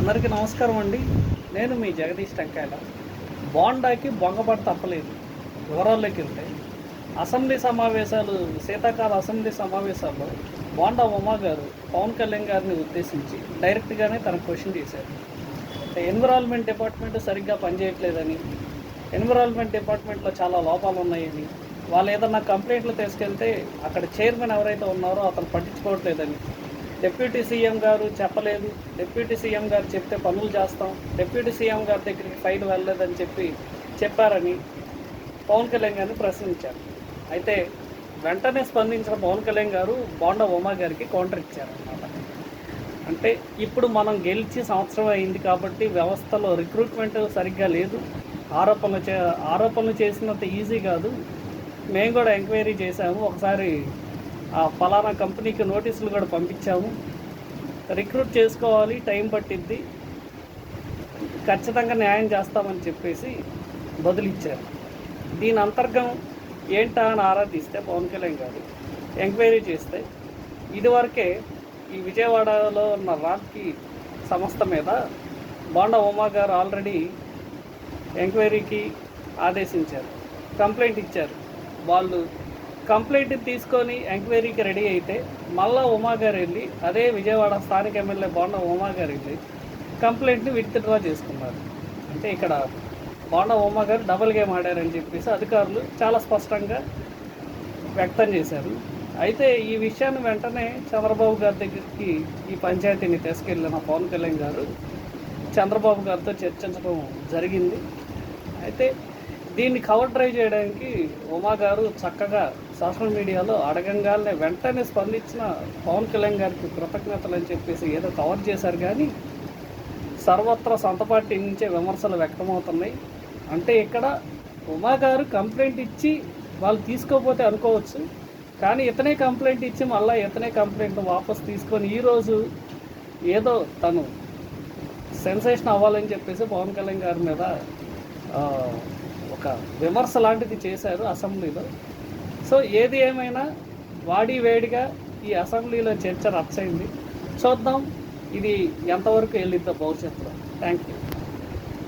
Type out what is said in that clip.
అందరికీ నమస్కారం అండి. నేను మీ జగదీష్ టంకాయల. బోండాకి బొంగబడి తప్పలేదు. వివరాల్లోకి వెళ్తే అసెంబ్లీ సమావేశాలు శీతాకాల అసెంబ్లీ సమావేశాల్లో బోండా ఉమా గారు పవన్ కళ్యాణ్ గారిని ఉద్దేశించి డైరెక్ట్గానే తన క్వశ్చన్ చేశారు. ఎన్విరాన్మెంట్ డిపార్ట్మెంట్ సరిగ్గా పనిచేయట్లేదని ఎన్విరాన్మెంట్ డిపార్ట్మెంట్లో చాలా లోపాలు ఉన్నాయని వాళ్ళు ఏదన్నా కంప్లైంట్లు తీసుకెళ్తే అక్కడ చైర్మన్ ఎవరైతే ఉన్నారో అతను పట్టించుకోవట్లేదని డిప్యూటీ సీఎం గారు చెప్పలేదు. డిప్యూటీ సీఎం గారు చెప్తే పనులు చేస్తాం. డిప్యూటీ సీఎం గారి దగ్గరికి ఫైల్ వెళ్ళలేదని చెప్పి చెప్పారని పవన్ కళ్యాణ్ గారిని ప్రశ్నించారు. అయితే వెంటనే స్పందించిన పవన్ కళ్యాణ్ గారు బోండా ఉమా గారికి కౌంటర్ ఇచ్చారు అంటే ఇప్పుడు మనం గెలిచి సంవత్సరం అయింది కాబట్టి వ్యవస్థలో రిక్రూట్మెంట్ సరిగ్గా లేదు. ఆరోపణలు చే ఆరోపణలు చేసినంత ఈజీ కాదు. మేము కూడా ఎంక్వైరీ చేశాము. ఒకసారి ఫలానా కంపెనీకి నోటీసులు కూడా పంపించాము. రిక్రూట్ చేసుకోవాలి టైం పట్టిద్ది. ఖచ్చితంగా న్యాయం చేస్తామని చెప్పేసి బదులిచ్చారు. దీని అంతర్గం ఏంటా అని ఆరా తీస్తే పవన్ కళ్యాణ్ గారు ఎంక్వైరీ చేస్తే ఇదివరకే ఈ విజయవాడలో ఉన్న రాక్కి సంస్థ మీద బాండా ఉమా గారు ఆల్రెడీ ఎంక్వైరీకి ఆదేశించారు. కంప్లైంట్ ఇచ్చారు. వాళ్ళు కంప్లైంట్ తీసుకొని ఎంక్వైరీకి రెడీ అయితే మళ్ళా ఉమాగారు వెళ్ళి అదే విజయవాడ స్థానిక ఎమ్మెల్యే బోండా ఉమాగారు వెళ్ళి కంప్లైంట్ని విత్డ్రా చేసుకున్నారు. అంటే ఇక్కడ బోండా ఉమాగారు డబుల్ గేమ్ ఆడారని చెప్పేసి అధికారులు చాలా స్పష్టంగా వ్యక్తం చేశారు. అయితే ఈ విషయాన్ని వెంటనే చంద్రబాబు గారి దగ్గరికి ఈ పంచాయతీని తీసుకెళ్ళిన పవన్ కళ్యాణ్ గారు చంద్రబాబు గారితో చర్చించడం జరిగింది. అయితే దీన్ని కవర్ డ్రైవ్ చేయడానికి ఉమా గారు చక్కగా సోషల్ మీడియాలో అడగంగానే వెంటనే స్పందించిన పవన్ కళ్యాణ్ గారికి కృతజ్ఞతలు అని చెప్పేసి ఏదో కవర్ చేశారు కానీ సర్వత్రా సొంత పార్టీ నుంచే విమర్శలు వ్యక్తమవుతున్నాయి. అంటే ఇక్కడ ఉమా గారు కంప్లైంట్ ఇచ్చి వాళ్ళు తీసుకోకపోతే అనుకోవచ్చు కానీ ఇతనే కంప్లైంట్ ఇచ్చి మళ్ళీ ఇతనే కంప్లైంట్ వాపస్ తీసుకొని ఈరోజు ఏదో తను సెన్సేషన్ అవ్వాలని చెప్పేసి పవన్ కళ్యాణ్ గారి మీద ఒక విమర్శ లాంటిది చేశారు అసెంబ్లీలో. సో ఏది ఏమైనా వాడి వేడిగా ఈ అసెంబ్లీలో చర్చ రచ్చయింది చూద్దాం ఇది ఎంతవరకు వెళ్ళిద్దో భవిష్యత్తులో. Thank you